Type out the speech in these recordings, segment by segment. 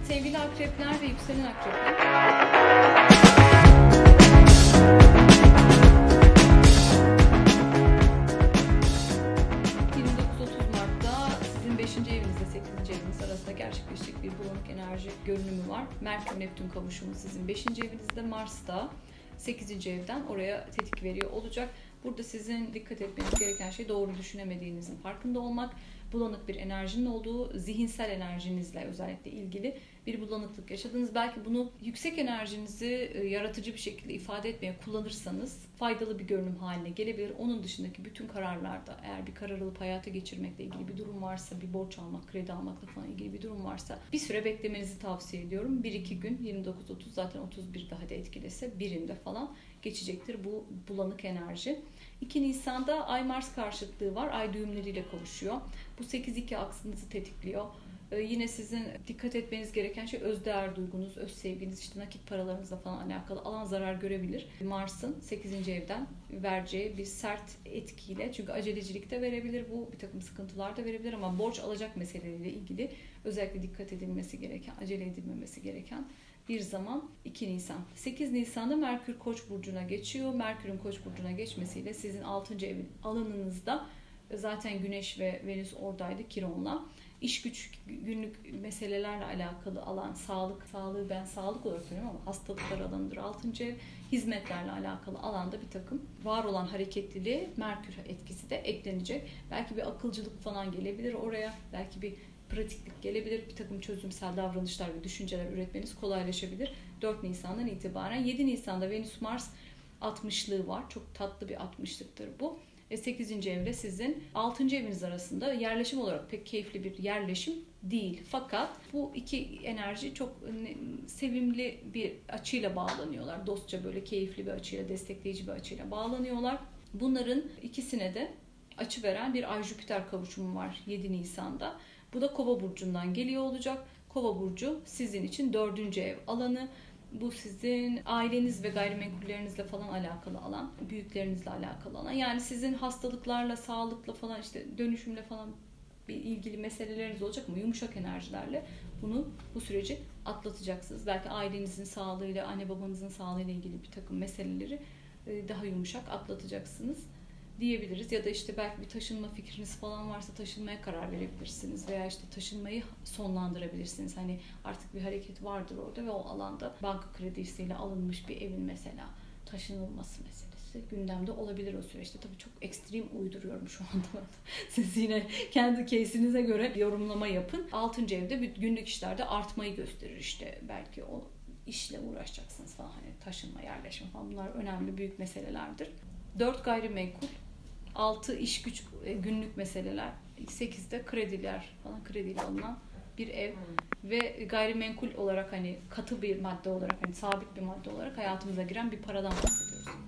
Sevgili akrepler ve yükselen akrepler. ...29-30 Mart'ta sizin 5. evinizle 8. eviniz arasında gerçekleşecek bir bulanık enerji görünümü var. Merkür-Neptün kavuşumu sizin 5. evinizde Mars'ta 8. evden oraya tetik veriyor olacak. Burada sizin dikkat etmeniz gereken şey doğru düşünemediğinizin farkında olmak, bulanık bir enerjinin olduğu, zihinsel enerjinizle özellikle ilgili bir bulanıklık yaşadınız. Belki bunu yüksek enerjinizi e, yaratıcı bir şekilde ifade etmeye kullanırsanız faydalı bir görünüm haline gelebilir. Onun dışındaki bütün kararlarda eğer bir karar alıp hayata geçirmekle ilgili bir durum varsa, bir borç almak, kredi almakla falan ilgili bir durum varsa bir süre beklemenizi tavsiye ediyorum. 1-2 gün 29-30 zaten 31 daha da etkilese birinde falan geçecektir bu bulanık enerji. 2 Nisan'da Ay Mars karşıtlığı var. Ay düğümleriyle kavuşuyor. Bu 8-2 aksınızı tetikliyor. Ee, yine sizin dikkat etmeniz gereken şey özdeğer duygunuz, öz sevginiz, işte nakit paralarınızla falan alakalı alan zarar görebilir. Mars'ın 8. evden vereceği bir sert etkiyle çünkü acelecilik de verebilir bu bir takım sıkıntılar da verebilir ama borç alacak meseleleriyle ilgili özellikle dikkat edilmesi gereken, acele edilmemesi gereken bir zaman 2 Nisan. 8 Nisan'da Merkür Koç burcuna geçiyor. Merkür'ün Koç burcuna geçmesiyle sizin 6. evin alanınızda zaten Güneş ve Venüs oradaydı Kiron'la. İş güç günlük meselelerle alakalı alan, sağlık, sağlığı ben sağlık olarak görüyorum ama hastalıklar alanıdır. 6. ev hizmetlerle alakalı alanda bir takım var olan hareketliliğe Merkür etkisi de eklenecek. Belki bir akılcılık falan gelebilir oraya. Belki bir pratiklik gelebilir. Bir takım çözümsel davranışlar ve düşünceler üretmeniz kolaylaşabilir. 4 Nisan'dan itibaren. 7 Nisan'da Venüs Mars 60'lığı var. Çok tatlı bir 60'lıktır bu. Ve 8. evre sizin 6. eviniz arasında yerleşim olarak pek keyifli bir yerleşim değil. Fakat bu iki enerji çok sevimli bir açıyla bağlanıyorlar. Dostça böyle keyifli bir açıyla, destekleyici bir açıyla bağlanıyorlar. Bunların ikisine de açı veren bir Ay Jüpiter kavuşumu var 7 Nisan'da. Bu da Kova burcundan geliyor olacak. Kova burcu sizin için dördüncü ev alanı. Bu sizin aileniz ve gayrimenkullerinizle falan alakalı alan, büyüklerinizle alakalı alan. Yani sizin hastalıklarla, sağlıkla falan işte dönüşümle falan bir ilgili meseleleriniz olacak ama yumuşak enerjilerle bunu bu süreci atlatacaksınız. Belki ailenizin sağlığıyla, anne babanızın sağlığıyla ilgili bir takım meseleleri daha yumuşak atlatacaksınız diyebiliriz. Ya da işte belki bir taşınma fikriniz falan varsa taşınmaya karar verebilirsiniz veya işte taşınmayı sonlandırabilirsiniz. Hani artık bir hareket vardır orada ve o alanda banka kredisiyle alınmış bir evin mesela taşınılması meselesi gündemde olabilir o süreçte. Tabii çok ekstrem uyduruyorum şu anda. Siz yine kendi case'inize göre yorumlama yapın. Altıncı evde bir günlük işlerde artmayı gösterir işte. Belki o işle uğraşacaksınız falan hani taşınma, yerleşme falan bunlar önemli büyük meselelerdir. 4 gayrimenkul, 6 iş güç e, günlük meseleler, 8'de krediler falan krediyle alınan bir ev hmm. ve gayrimenkul olarak hani katı bir madde olarak hani sabit bir madde olarak hayatımıza giren bir paradan bahsediyoruz.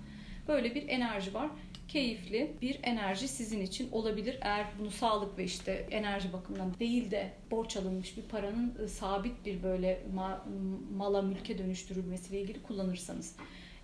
Böyle bir enerji var. Keyifli bir enerji sizin için olabilir. Eğer bunu sağlık ve işte enerji bakımından değil de borç alınmış bir paranın e, sabit bir böyle mala mülke dönüştürülmesiyle ilgili kullanırsanız.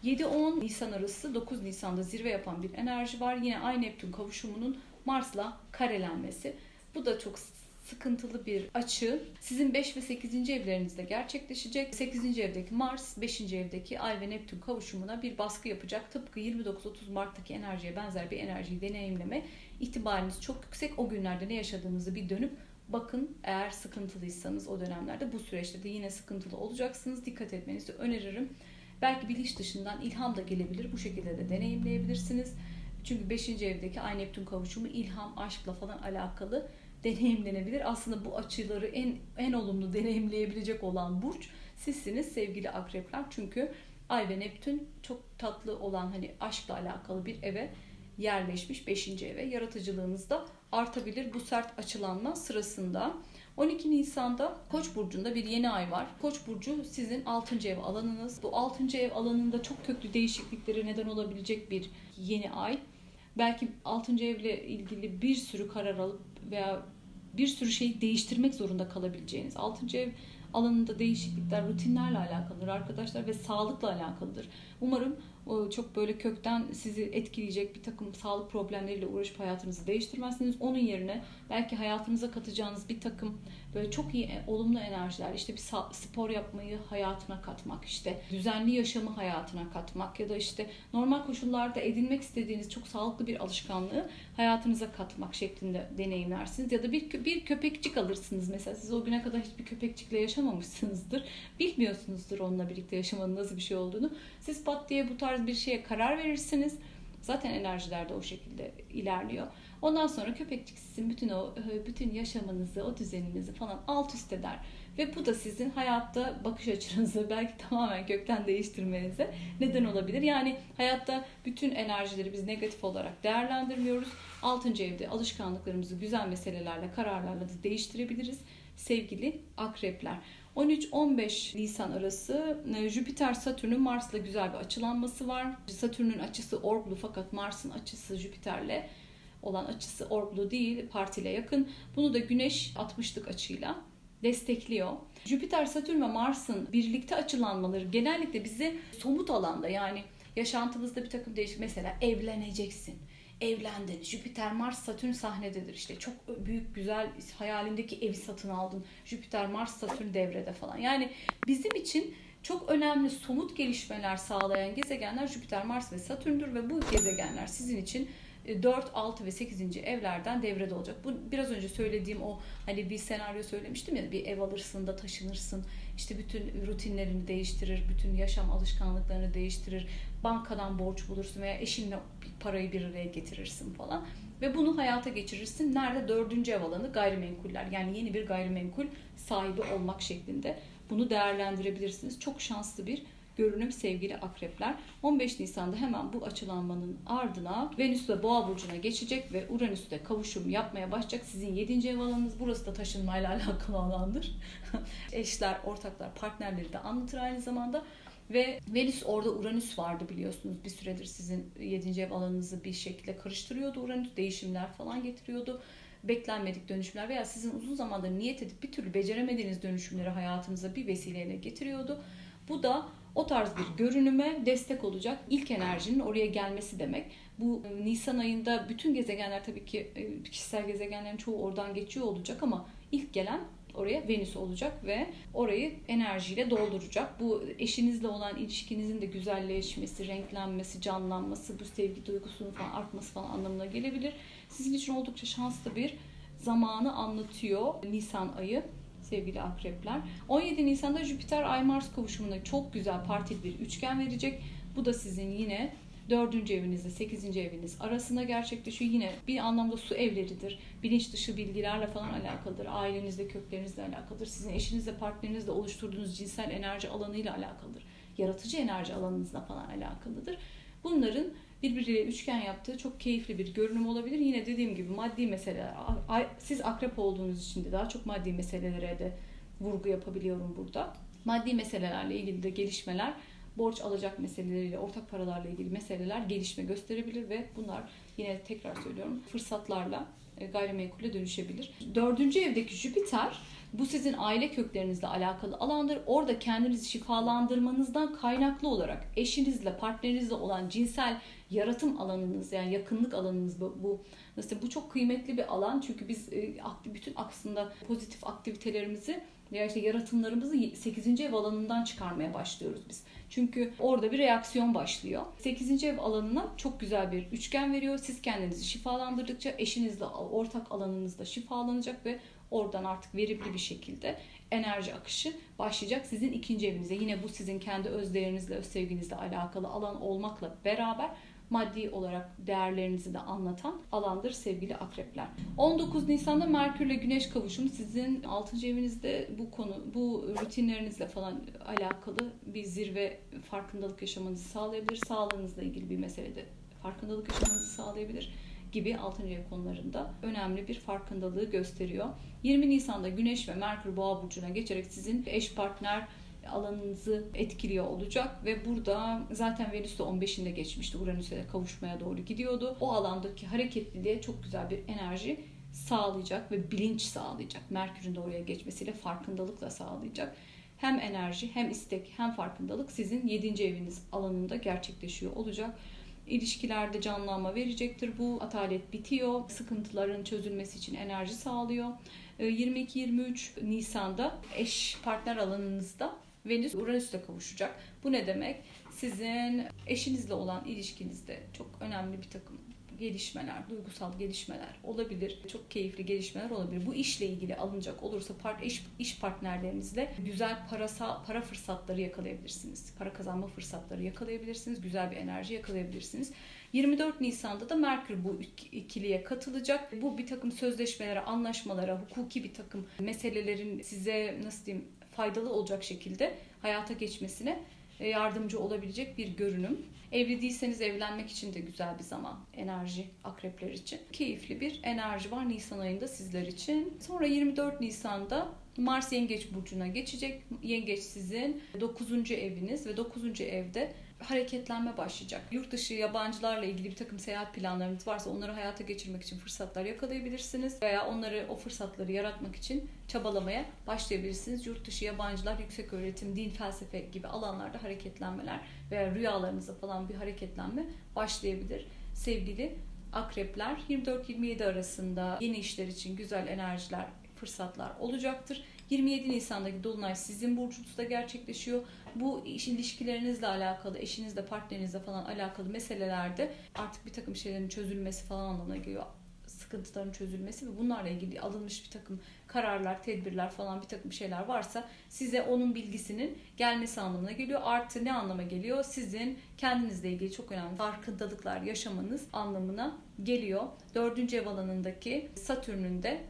7-10 Nisan arası 9 Nisan'da zirve yapan bir enerji var. Yine Ay Neptün kavuşumunun Mars'la karelenmesi. Bu da çok sıkıntılı bir açı. Sizin 5 ve 8. evlerinizde gerçekleşecek. 8. evdeki Mars, 5. evdeki Ay ve Neptün kavuşumuna bir baskı yapacak. Tıpkı 29-30 Mart'taki enerjiye benzer bir enerjiyi deneyimleme ihtimaliniz çok yüksek. O günlerde ne yaşadığınızı bir dönüp bakın eğer sıkıntılıysanız o dönemlerde bu süreçte de yine sıkıntılı olacaksınız. Dikkat etmenizi öneririm. Belki bilinç dışından ilham da gelebilir. Bu şekilde de deneyimleyebilirsiniz. Çünkü 5. evdeki Ay Neptün kavuşumu ilham, aşkla falan alakalı deneyimlenebilir. Aslında bu açıları en en olumlu deneyimleyebilecek olan burç sizsiniz sevgili akrepler. Çünkü Ay ve Neptün çok tatlı olan hani aşkla alakalı bir eve yerleşmiş 5. eve. Yaratıcılığınız da artabilir bu sert açılanma sırasında. 12 Nisan'da Koç burcunda bir yeni ay var. Koç burcu sizin 6. ev alanınız. Bu 6. ev alanında çok köklü değişikliklere neden olabilecek bir yeni ay. Belki 6. evle ilgili bir sürü karar alıp veya bir sürü şeyi değiştirmek zorunda kalabileceğiniz 6. ev alanında değişiklikler rutinlerle alakalıdır arkadaşlar ve sağlıkla alakalıdır. Umarım çok böyle kökten sizi etkileyecek bir takım sağlık problemleriyle uğraşıp hayatınızı değiştirmezsiniz. Onun yerine belki hayatınıza katacağınız bir takım böyle çok iyi e, olumlu enerjiler işte bir spor yapmayı hayatına katmak işte düzenli yaşamı hayatına katmak ya da işte normal koşullarda edinmek istediğiniz çok sağlıklı bir alışkanlığı hayatınıza katmak şeklinde deneyimlersiniz. Ya da bir bir köpekçik alırsınız. Mesela siz o güne kadar hiçbir köpekçikle yaşamamışsınızdır. Bilmiyorsunuzdur onunla birlikte yaşamanın nasıl bir şey olduğunu. Siz pat diye bu tarz bir şeye karar verirsiniz zaten enerjiler de o şekilde ilerliyor Ondan sonra köpekçik sizin bütün o e, bütün yaşamınızı, o düzeninizi falan alt üst eder. Ve bu da sizin hayatta bakış açınızı belki tamamen kökten değiştirmenize neden olabilir. Yani hayatta bütün enerjileri biz negatif olarak değerlendirmiyoruz. Altıncı evde alışkanlıklarımızı güzel meselelerle, kararlarla da değiştirebiliriz. Sevgili akrepler. 13-15 Nisan arası e, Jüpiter Satürn'ün Mars'la güzel bir açılanması var. Satürn'ün açısı orglu fakat Mars'ın açısı Jüpiter'le olan açısı orglu değil, partile yakın. Bunu da Güneş 60'lık açıyla destekliyor. Jüpiter, Satürn ve Mars'ın birlikte açılanmaları genellikle bizi somut alanda yani yaşantımızda bir takım değişik mesela evleneceksin. Evlendin. Jüpiter, Mars, Satürn sahnededir. İşte çok büyük, güzel hayalindeki evi satın aldın. Jüpiter, Mars, Satürn devrede falan. Yani bizim için çok önemli somut gelişmeler sağlayan gezegenler Jüpiter, Mars ve Satürn'dür ve bu gezegenler sizin için 4, 6 ve 8. evlerden devrede olacak. Bu biraz önce söylediğim o hani bir senaryo söylemiştim ya bir ev alırsın da taşınırsın. işte bütün rutinlerini değiştirir, bütün yaşam alışkanlıklarını değiştirir. Bankadan borç bulursun veya eşinle parayı bir araya getirirsin falan. Ve bunu hayata geçirirsin. Nerede? Dördüncü ev alanı gayrimenkuller. Yani yeni bir gayrimenkul sahibi olmak şeklinde bunu değerlendirebilirsiniz. Çok şanslı bir görünüm sevgili akrepler. 15 Nisan'da hemen bu açılanmanın ardına Venüs de Boğa burcuna geçecek ve Uranüs kavuşum yapmaya başlayacak. Sizin 7. ev alanınız burası da taşınmayla alakalı alandır. Eşler, ortaklar, partnerleri de anlatır aynı zamanda. Ve Venüs orada Uranüs vardı biliyorsunuz. Bir süredir sizin 7. ev alanınızı bir şekilde karıştırıyordu. Uranüs değişimler falan getiriyordu beklenmedik dönüşümler veya sizin uzun zamandır niyet edip bir türlü beceremediğiniz dönüşümleri hayatınıza bir vesileyle getiriyordu. Bu da o tarz bir görünüme destek olacak ilk enerjinin oraya gelmesi demek. Bu e, Nisan ayında bütün gezegenler tabii ki e, kişisel gezegenlerin çoğu oradan geçiyor olacak ama ilk gelen oraya Venüs olacak ve orayı enerjiyle dolduracak. Bu eşinizle olan ilişkinizin de güzelleşmesi, renklenmesi, canlanması, bu sevgi duygusunun falan artması falan anlamına gelebilir. Sizin için oldukça şanslı bir zamanı anlatıyor Nisan ayı sevgili akrepler. 17 Nisan'da Jüpiter Ay Mars kavuşumunda çok güzel partili bir üçgen verecek. Bu da sizin yine 4. evinizle 8. eviniz arasında gerçekleşiyor. Yine bir anlamda su evleridir. Bilinç dışı bilgilerle falan alakalıdır. Ailenizle, köklerinizle alakalıdır. Sizin eşinizle, partnerinizle oluşturduğunuz cinsel enerji alanıyla alakalıdır. Yaratıcı enerji alanınızla falan alakalıdır. Bunların birbiriyle üçgen yaptığı çok keyifli bir görünüm olabilir. Yine dediğim gibi maddi meseleler. Siz akrep olduğunuz için de daha çok maddi meselelere de vurgu yapabiliyorum burada. Maddi meselelerle ilgili de gelişmeler, borç alacak meseleleriyle, ortak paralarla ilgili meseleler gelişme gösterebilir ve bunlar yine tekrar söylüyorum fırsatlarla e, gayrimenkule dönüşebilir. Dördüncü evdeki Jüpiter bu sizin aile köklerinizle alakalı alandır. Orada kendinizi şifalandırmanızdan kaynaklı olarak eşinizle, partnerinizle olan cinsel yaratım alanınız yani yakınlık alanınız bu, bu nasıl bu çok kıymetli bir alan çünkü biz e, bütün aslında pozitif aktivitelerimizi veya işte yaratımlarımızı 8. ev alanından çıkarmaya başlıyoruz biz. Çünkü orada bir reaksiyon başlıyor. 8. ev alanına çok güzel bir üçgen veriyor. Siz kendinizi şifalandırdıkça eşinizle ortak alanınızda şifalanacak ve oradan artık verimli bir şekilde enerji akışı başlayacak sizin ikinci evinize. Yine bu sizin kendi öz değerinizle, öz sevginizle alakalı alan olmakla beraber maddi olarak değerlerinizi de anlatan alandır sevgili akrepler. 19 Nisan'da Merkür ile Güneş kavuşumu sizin 6. evinizde bu konu, bu rutinlerinizle falan alakalı bir zirve farkındalık yaşamanızı sağlayabilir. Sağlığınızla ilgili bir meselede farkındalık yaşamanızı sağlayabilir gibi 6. ev konularında önemli bir farkındalığı gösteriyor. 20 Nisan'da Güneş ve Merkür Boğa burcuna geçerek sizin eş partner alanınızı etkiliyor olacak ve burada zaten Venüs de 15'inde geçmişti. Uranüs'e de kavuşmaya doğru gidiyordu. O alandaki hareketliliğe çok güzel bir enerji sağlayacak ve bilinç sağlayacak. Merkür'ün de oraya geçmesiyle farkındalık da sağlayacak. hem enerji hem istek hem farkındalık sizin 7. eviniz alanında gerçekleşiyor olacak. İlişkilerde canlanma verecektir. Bu atalet bitiyor. Sıkıntıların çözülmesi için enerji sağlıyor. Ee, 22-23 Nisan'da eş partner alanınızda Venüs Uranüs'le kavuşacak. Bu ne demek? Sizin eşinizle olan ilişkinizde çok önemli bir takım gelişmeler, duygusal gelişmeler olabilir. Çok keyifli gelişmeler olabilir. Bu işle ilgili alınacak olursa part, iş, iş partnerlerinizle güzel parasal para fırsatları yakalayabilirsiniz. Para kazanma fırsatları yakalayabilirsiniz. Güzel bir enerji yakalayabilirsiniz. 24 Nisan'da da Merkür bu ik- ikiliye katılacak. Bu bir takım sözleşmelere, anlaşmalara, hukuki bir takım meselelerin size nasıl diyeyim faydalı olacak şekilde hayata geçmesine e, yardımcı olabilecek bir görünüm. Evli değilseniz evlenmek için de güzel bir zaman. Enerji akrepler için. Keyifli bir enerji var Nisan ayında sizler için. Sonra 24 Nisan'da Mars Yengeç Burcu'na geçecek. Yengeç sizin 9. eviniz ve 9. evde hareketlenme başlayacak. Yurt dışı yabancılarla ilgili bir takım seyahat planlarınız varsa onları hayata geçirmek için fırsatlar yakalayabilirsiniz. Veya onları o fırsatları yaratmak için çabalamaya başlayabilirsiniz. Yurt dışı yabancılar, yüksek öğretim, din, felsefe gibi alanlarda hareketlenmeler veya rüyalarınızda falan bir hareketlenme başlayabilir. Sevgili akrepler 24-27 arasında yeni işler için güzel enerjiler, fırsatlar olacaktır. 27 Nisan'daki Dolunay sizin burcunuzda gerçekleşiyor. Bu iş ilişkilerinizle alakalı, eşinizle, partnerinizle falan alakalı meselelerde artık bir takım şeylerin çözülmesi falan anlamına geliyor. Sıkıntıların çözülmesi ve bunlarla ilgili alınmış bir takım kararlar, tedbirler falan bir takım şeyler varsa size onun bilgisinin gelmesi anlamına geliyor. Artı ne anlama geliyor? Sizin kendinizle ilgili çok önemli farkındalıklar yaşamanız anlamına geliyor. Dördüncü ev alanındaki Satürn'ün de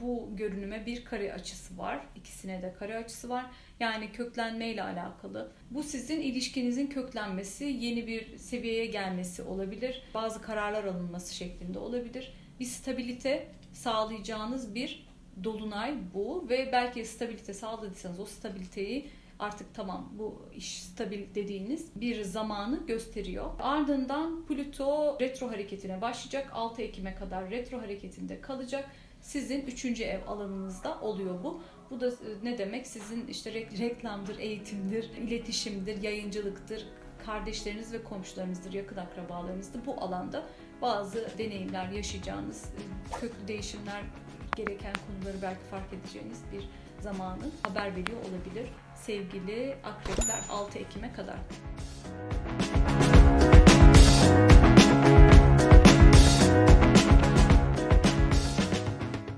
bu görünüme bir kare açısı var. İkisine de kare açısı var. Yani köklenme ile alakalı. Bu sizin ilişkinizin köklenmesi, yeni bir seviyeye gelmesi olabilir. Bazı kararlar alınması şeklinde olabilir. Bir stabilite sağlayacağınız bir dolunay bu ve belki stabilite sağladıysanız o stabiliteyi artık tamam bu iş stabil dediğiniz bir zamanı gösteriyor. Ardından Plüto retro hareketine başlayacak. 6 Ekim'e kadar retro hareketinde kalacak. Sizin 3. ev alanınızda oluyor bu. Bu da e, ne demek? Sizin işte re- reklamdır, eğitimdir, iletişimdir, yayıncılıktır, kardeşleriniz ve komşularınızdır, yakın akrabalarınızdır. Bu alanda bazı deneyimler yaşayacağınız, e, köklü değişimler gereken konuları belki fark edeceğiniz bir zamanın haber veriyor olabilir sevgili akrepler 6 Ekim'e kadar.